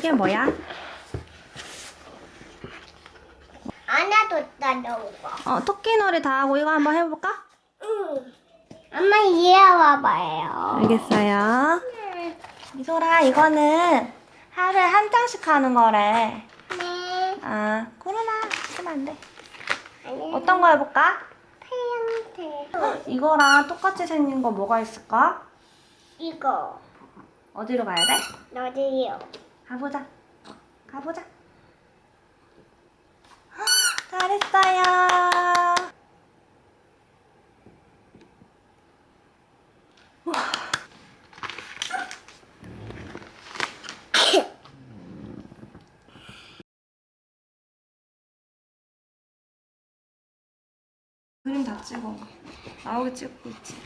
이게 뭐야? 안아도 따라오고. 어, 토끼 놀이 다 하고 이거 한번 해볼까? 응. 엄마 이리 와봐요. 알겠어요. 미소라, 이거는 하루에 한 장씩 하는 거래. 네. 아, 코로나. 그러면 안 돼. 아니, 어떤 거 해볼까? 태양태. 이거랑 똑같이 생긴 거 뭐가 있을까? 이거. 어디로 가야 돼? 어디요? 가보자. 가보자. 헉, 잘했어요. 그림 다 찍어. 나오게 찍고 있지.